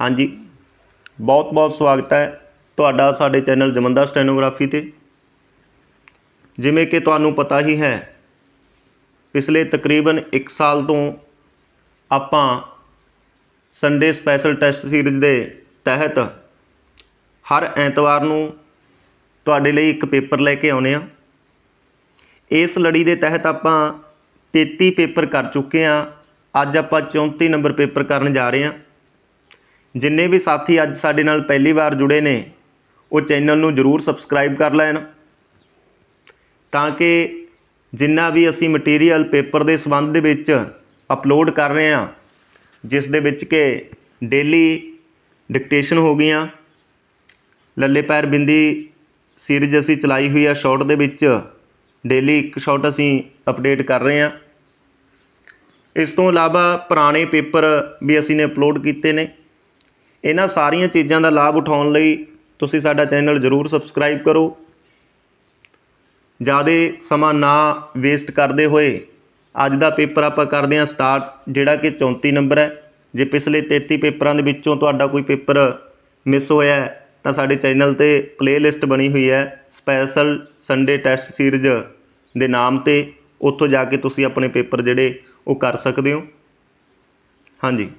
ਹਾਂਜੀ। ਬਹੁਤ ਬਹੁਤ ਸਵਾਗਤ ਹੈ ਤੁਹਾਡਾ ਸਾਡੇ ਚੈਨਲ ਜਮੰਦਾ ਸਟੈਨੋਗ੍ਰਾਫੀ ਤੇ। ਜਿਵੇਂ ਕਿ ਤੁਹਾਨੂੰ ਪਤਾ ਹੀ ਹੈ, ਪਿਛਲੇ ਤਕਰੀਬਨ 1 ਸਾਲ ਤੋਂ ਆਪਾਂ ਸੰਡੇ ਸਪੈਸ਼ਲ ਟੈਸਟ ਸੀਰੀਜ਼ ਦੇ ਤਹਿਤ ਹਰ ਐਤਵਾਰ ਨੂੰ ਤੁਹਾਡੇ ਲਈ ਇੱਕ ਪੇਪਰ ਲੈ ਕੇ ਆਉਨੇ ਆ ਇਸ ਲੜੀ ਦੇ ਤਹਿਤ ਆਪਾਂ 33 ਪੇਪਰ ਕਰ ਚੁੱਕੇ ਆ ਅੱਜ ਆਪਾਂ 34 ਨੰਬਰ ਪੇਪਰ ਕਰਨ ਜਾ ਰਹੇ ਹਾਂ। ਜਿੰਨੇ ਵੀ ਸਾਥੀ ਅੱਜ ਸਾਡੇ ਨਾਲ ਪਹਿਲੀ ਵਾਰ ਜੁੜੇ ਨੇ, ਉਹ ਚੈਨਲ ਨੂੰ ਜਰੂਰ ਸਬਸਕ੍ਰਾਈਬ ਕਰ ਲੈਣ, ਤਾਂ ਕਿ ਜਿੰਨਾ ਵੀ ਅਸੀਂ ਮਟੀਰੀਅਲ ਪੇਪਰ ਦੇ ਸੰਬੰਧ ਦੇ ਵਿੱਚ ਅਪਲੋਡ ਕਰ ਰਹੇ ਹਾਂ, ਜਿਸ ਦੇ ਵਿੱਚ ਕਿ ਡੇਲੀ ਡਿਕਟੇਸ਼ਨ ਹੋ ਗਈਆਂ, ਲੱਲੇ ਪੈਰ ਬਿੰਦੀ ਸੀਰੀਜ਼ ਅਸੀਂ ਚਲਾਈ ਹੋਈ ਆ ਸ਼ਾਰਟ ਦੇ ਵਿੱਚ ਡੇਲੀ ਇੱਕ ਸ਼ਾਰਟ ਅਸੀਂ ਅਪਡੇਟ ਕਰ ਰਹੇ ਹਾਂ। ਇਸ ਤੋਂ ਇਲਾਵਾ ਪੁਰਾਣੇ ਪੇਪਰ ਵੀ ਅਸੀਂ ਨੇ ਅਪਲੋਡ ਕੀਤੇ ਨੇ। ਇਹਨਾਂ ਸਾਰੀਆਂ ਚੀਜ਼ਾਂ ਦਾ ਲਾਭ ਉਠਾਉਣ ਲਈ ਤੁਸੀਂ ਸਾਡਾ ਚੈਨਲ ਜਰੂਰ ਸਬਸਕ੍ਰਾਈਬ ਕਰੋ। ਜ਼ਿਆਦਾ ਸਮਾਂ ਨਾ ਵੇਸਟ ਕਰਦੇ ਹੋਏ ਅੱਜ ਦਾ ਪੇਪਰ ਆਪਾਂ ਕਰਦੇ ਹਾਂ ਸਟਾਰਟ ਜਿਹੜਾ ਕਿ 34 ਨੰਬਰ ਹੈ। ਜੇ ਪਿਛਲੇ 33 ਪੇਪਰਾਂ ਦੇ ਵਿੱਚੋਂ ਤੁਹਾਡਾ ਕੋਈ ਪੇਪਰ ਮਿਸ ਹੋਇਆ ਤਾਂ ਸਾਡੇ ਚੈਨਲ ਤੇ ਪਲੇਲਿਸਟ ਬਣੀ ਹੋਈ ਹੈ ਸਪੈਸ਼ਲ ਸੰਡੇ ਟੈਸਟ ਸੀਰੀਜ਼ ਦੇ ਨਾਮ ਤੇ। ਉੱਥੋਂ ਜਾ ਕੇ ਤੁਸੀਂ ਆਪਣੇ ਪੇਪਰ ਜਿਹੜੇ ਉਹ ਕਰ ਸਕਦੇ ਹੋ। ਹਾਂਜੀ।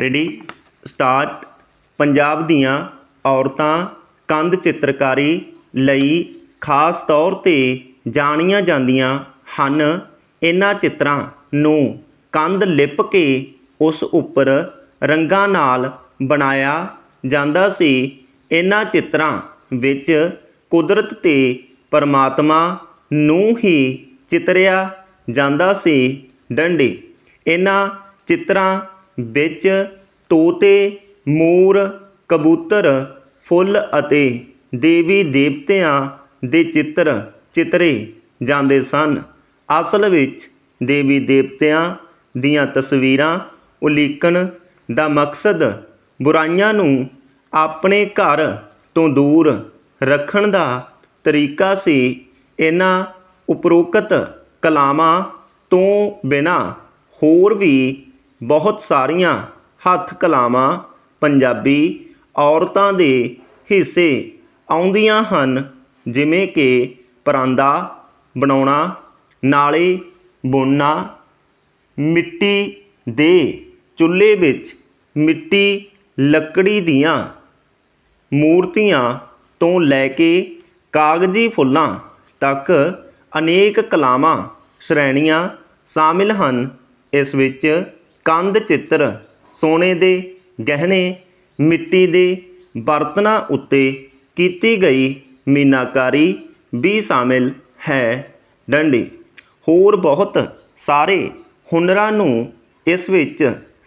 ਰੈਡੀ ਸਟਾਰਟ ਪੰਜਾਬ ਦੀਆਂ ਔਰਤਾਂ ਕੰਧ ਚਿੱਤਰਕਾਰੀ ਲਈ ਖਾਸ ਤੌਰ ਤੇ ਜਾਣੀਆਂ ਜਾਂਦੀਆਂ ਹਨ ਇਹਨਾਂ ਚਿੱਤਰਾਂ ਨੂੰ ਕੰਧ ਲਿਪ ਕੇ ਉਸ ਉੱਪਰ ਰੰਗਾਂ ਨਾਲ ਬਣਾਇਆ ਜਾਂਦਾ ਸੀ। ਇਹਨਾਂ ਚਿੱਤਰਾਂ ਵਿੱਚ ਕੁਦਰਤ ਅਤੇ ਪਰਮਾਤਮਾ ਨੂੰ ਹੀ ਚਿਤਰਿਆ ਜਾਂਦਾ ਸੀ। ਡੰਡੀ। ਇਹਨਾਂ ਚਿੱਤਰਾਂ ਵਿੱਚ ਤੋਤੇ, ਮੋਰ, ਕਬੂਤਰ, ਫੁੱਲ ਅਤੇ ਦੇਵੀ ਦੇਵਤਿਆਂ ਦੇ ਚਿੱਤਰ ਚਿਤਰੇ ਜਾਂਦੇ ਸਨ। ਅਸਲ ਵਿੱਚ ਦੇਵੀ ਦੇਵਤਿਆਂ ਦੀਆਂ ਤਸਵੀਰਾਂ ਉਲੀਕਣ ਦਾ ਮਕਸਦ ਬੁਰਾਈਆਂ ਨੂੰ ਆਪਣੇ ਘਰ ਤੋਂ ਦੂਰ ਰੱਖਣ ਦਾ ਤਰੀਕਾ ਸੀ। ਇਹਨਾਂ ਉਪਰੋਕਤ ਕਲਾਵਾਂ ਤੋਂ ਬਿਨਾਂ ਹੋਰ ਵੀ ਬਹੁਤ ਸਾਰੀਆਂ ਹੱਥ ਕਲਾਵਾਂ ਪੰਜਾਬੀ ਔਰਤਾਂ ਦੇ ਹਿੱਸੇ ਆਉਂਦੀਆਂ ਹਨ, ਜਿਵੇਂ ਕਿ ਪਰਾਂਦਾ ਬਣਾਉਣਾ, ਨਾਲੇ ਬੁਣਨਾ, ਮਿੱਟੀ ਦੇ ਚੁੱਲ੍ਹੇ ਵਿੱਚ ਮਿੱਟੀ ਲੱਕੜੀ ਦੀਆਂ ਮੂਰਤੀਆਂ ਤੋਂ ਲੈ ਕੇ ਕਾਗਜ਼ੀ ਫੁੱਲਾਂ ਤੱਕ ਅਨੇਕ ਕਲਾਵਾਂ, ਸ਼੍ਰੇਣੀਆਂ ਸ਼ਾਮਿਲ ਹਨ। ਇਸ ਵਿੱਚ ਕੰਧ ਚਿੱਤਰ, ਸੋਨੇ ਦੇ ਗਹਿਣੇ, ਮਿੱਟੀ ਦੇ ਬਰਤਨਾਂ ਉੱਤੇ ਕੀਤੀ ਗਈ ਮੀਨਾਕਾਰੀ ਵੀ ਸ਼ਾਮਿਲ ਹੈ। ਡੰਡੀ, ਹੋਰ ਬਹੁਤ ਸਾਰੇ ਹੁਨਰਾਂ ਨੂੰ ਇਸ ਵਿੱਚ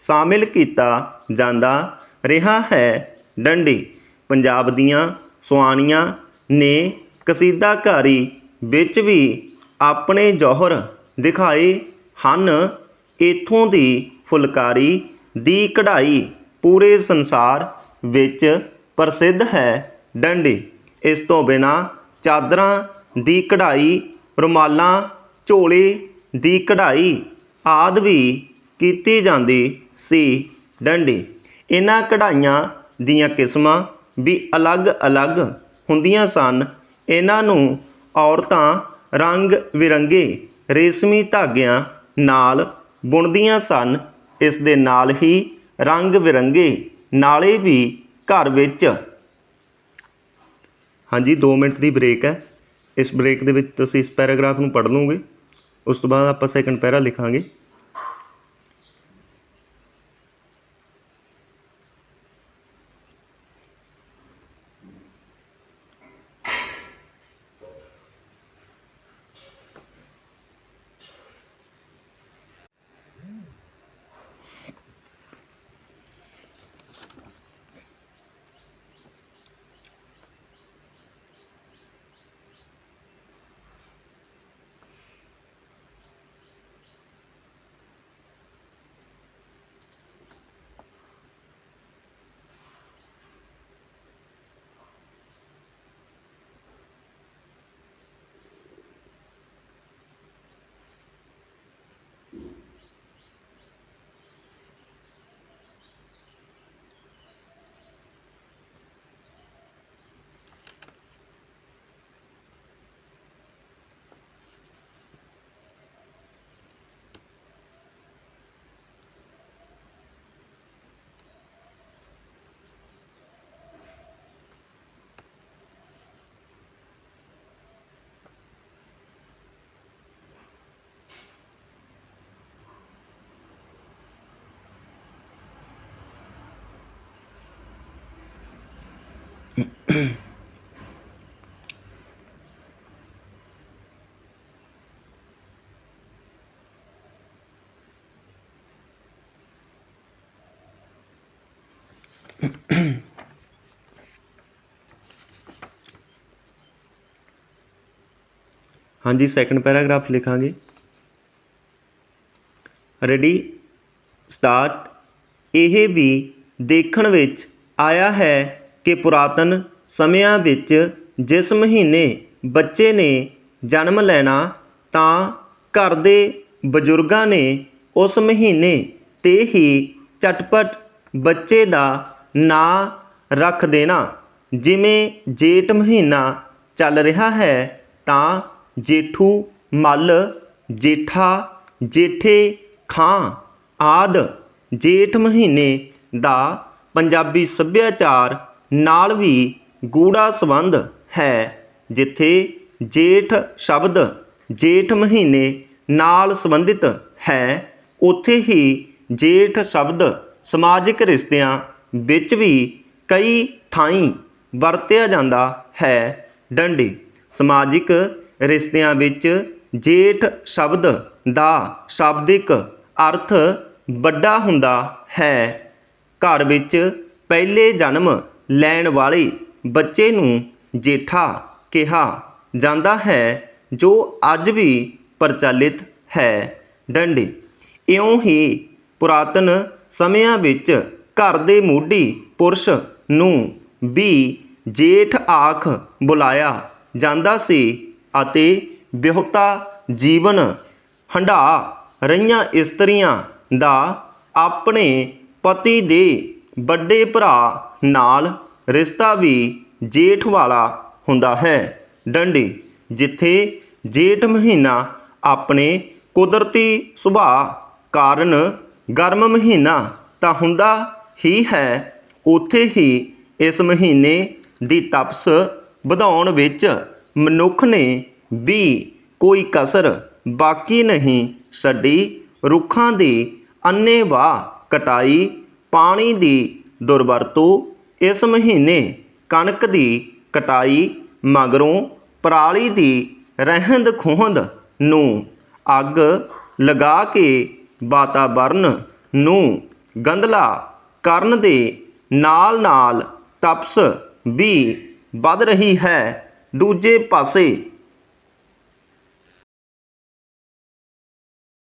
ਸ਼ਾਮਿਲ ਕੀਤਾ ਜਾਂਦਾ ਰਿਹਾ ਹੈ। ਡੰਡੀ, ਪੰਜਾਬ ਦੀਆਂ ਸੁਆਣੀਆਂ ਨੇ ਕਸੀਦਾਕਾਰੀ ਵਿੱਚ ਵੀ ਆਪਣੇ ਜੋਹਰ ਦਿਖਾਏ ਹਨ। ਇਥੋਂ ਦੀ ਫੁਲਕਾਰੀ ਦੀ ਕਢਾਈ ਪੂਰੇ ਸੰਸਾਰ ਵਿੱਚ ਪ੍ਰਸਿੱਧ ਹੈ। ਡੰਡੀ। ਇਸ ਤੋਂ ਬਿਨਾਂ ਚਾਦਰਾਂ ਦੀ ਕਢਾਈ, ਰੁਮਾਲਾਂ, ਝੋਲੇ ਦੀ ਕਢਾਈ ਆਦਿ ਵੀ ਕੀਤੀ ਜਾਂਦੀ ਸੀ। ਡੰਡੀ। ਇਹਨਾਂ ਕਢਾਈਆਂ ਦੀਆਂ ਕਿਸਮਾਂ ਵੀ ਅਲੱਗ-ਅਲੱਗ ਹੁੰਦੀਆਂ ਸਨ। ਇਹਨਾਂ ਨੂੰ ਔਰਤਾਂ ਰੰਗ ਬਿਰੰਗੇ ਰੇਸ਼ਮੀ ਧਾਗਿਆਂ ਨਾਲ ਬੁਣਦੀਆਂ ਸਨ। ਇਸ ਦੇ ਨਾਲ ਹੀ ਰੰਗ ਬਿਰੰਗੇ ਨਾਲੇ ਵੀ ਘਰ ਵਿੱਚ। ਹਾਂਜੀ 2 ਮਿੰਟ ਦੀ ਬ੍ਰੇਕ ਹੈ। ਇਸ ਬ੍ਰੇਕ ਦੇ ਵਿੱਚ ਤੁਸੀਂ ਇਸ ਪੈਰਾਗ੍ਰਾਫ ਨੂੰ ਪੜ੍ਹ ਲਓਗੇ। ਉਸ ਤੋਂ ਬਾਅਦ ਆਪਾਂ ਸੈਕੰਡ ਪੈਰਾ ਲਿਖਾਂਗੇ। ਹਾਂਜੀ ਸੈਕੰਡ ਪੈਰਾਗ੍ਰਾਫ ਲਿਖਾਂਗੇ। ਰੈਡੀ ਸਟਾਰਟ ਇਹ ਵੀ ਦੇਖਣ ਵਿੱਚ ਆਇਆ ਹੈ ਕਿ ਪੁਰਾਤਨ ਸਮਿਆਂ ਵਿੱਚ ਜਿਸ ਮਹੀਨੇ ਬੱਚੇ ਨੇ ਜਨਮ ਲੈਣਾ, ਤਾਂ ਘਰ ਦੇ ਬਜ਼ੁਰਗਾਂ ਨੇ ਉਸ ਮਹੀਨੇ ਤੇ ਹੀ ਝਟਪਟ ਬੱਚੇ ਦਾ ਨਾਂ ਰੱਖ ਦੇਣਾ। ਜਿਵੇਂ ਜੇਠ ਮਹੀਨਾ ਚੱਲ ਰਿਹਾ ਹੈ, ਤਾਂ ਜੇਠੂ ਮੱਲ, ਜੇਠਾ, ਜੇਠੇ ਖਾਂ ਆਦਿ ਜੇਠ ਮਹੀਨੇ ਦਾ ਪੰਜਾਬੀ ਸੱਭਿਆਚਾਰ ਨਾਲ ਵੀ ਗੂੜਾ ਸੰਬੰਧ ਹੈ, ਜਿੱਥੇ ਜੇਠ ਸ਼ਬਦ ਜੇਠ ਮਹੀਨੇ ਨਾਲ ਸੰਬੰਧਿਤ ਹੈ, ਉੱਥੇ ਹੀ ਜੇਠ ਸ਼ਬਦ ਸਮਾਜਿਕ ਰਿਸ਼ਤਿਆਂ ਵਿੱਚ ਵੀ ਕਈ ਥਾਈਂ ਵਰਤਿਆ ਜਾਂਦਾ ਹੈ। ਡੰਡੀ, ਸਮਾਜਿਕ ਰਿਸ਼ਤਿਆਂ ਵਿੱਚ ਜੇਠ ਸ਼ਬਦ ਦਾ ਸ਼ਾਬਦਿਕ ਅਰਥ ਵੱਡਾ ਹੁੰਦਾ ਹੈ। ਘਰ ਵਿੱਚ ਪਹਿਲੇ ਜਨਮ ਲੈਣ ਵਾਲੇ ਬੱਚੇ ਨੂੰ ਜੇਠਾ ਕਿਹਾ ਜਾਂਦਾ ਹੈ, ਜੋ ਅੱਜ ਵੀ ਪ੍ਰਚਲਿਤ ਹੈ। ਡੰਡੇ। ਇਉਂ ਹੀ ਪੁਰਾਤਨ ਸਮਿਆਂ ਵਿੱਚ ਘਰ ਦੇ ਮੋਢੀ ਪੁਰਸ਼ ਨੂੰ ਵੀ ਜੇਠ ਆਖ ਬੁਲਾਇਆ ਜਾਂਦਾ ਸੀ ਅਤੇ ਵਿਹੁਤਾ ਜੀਵਨ ਹੰਢਾ ਰਹੀਆਂ ਇਸਤਰੀਆਂ ਦਾ ਆਪਣੇ ਪਤੀ ਦੇ ਵੱਡੇ ਭਰਾ ਨਾਲ ਰਿਸ਼ਤਾ ਵੀ ਜੇਠ ਵਾਲਾ ਹੁੰਦਾ ਹੈ। ਡੰਡੀ, ਜਿੱਥੇ ਜੇਠ ਮਹੀਨਾ ਆਪਣੇ ਕੁਦਰਤੀ ਸੁਭਾਅ ਕਾਰਨ ਗਰਮ ਮਹੀਨਾ ਤਾਂ ਹੁੰਦਾ ਹੀ ਹੈ, ਉੱਥੇ ਹੀ ਇਸ ਮਹੀਨੇ ਦੀ ਤਪਸ ਵਧਾਉਣ ਵਿੱਚ ਮਨੁੱਖ ਨੇ ਵੀ ਕੋਈ ਕਸਰ ਬਾਕੀ ਨਹੀਂ ਛੱਡੀ। ਰੁੱਖਾਂ ਦੀ ਅੰਨ੍ਹੇਵਾਹ ਕਟਾਈ ਪਾਣੀ ਦੀ ਦੁਰਵਰਤੋਂ ਇਸ ਮਹੀਨੇ ਕਣਕ ਦੀ ਕਟਾਈ ਮਗਰੋਂ ਪਰਾਲੀ ਦੀ ਰਹਿੰਦ ਖੂੰਹਦ ਨੂੰ ਅੱਗ ਲਗਾ ਕੇ ਵਾਤਾਵਰਨ ਨੂੰ ਗੰਧਲਾ ਕਰਨ ਦੇ ਨਾਲ ਨਾਲ ਤਪਸ ਵੀ ਵੱਧ ਰਹੀ ਹੈ। ਦੂਜੇ ਪਾਸੇ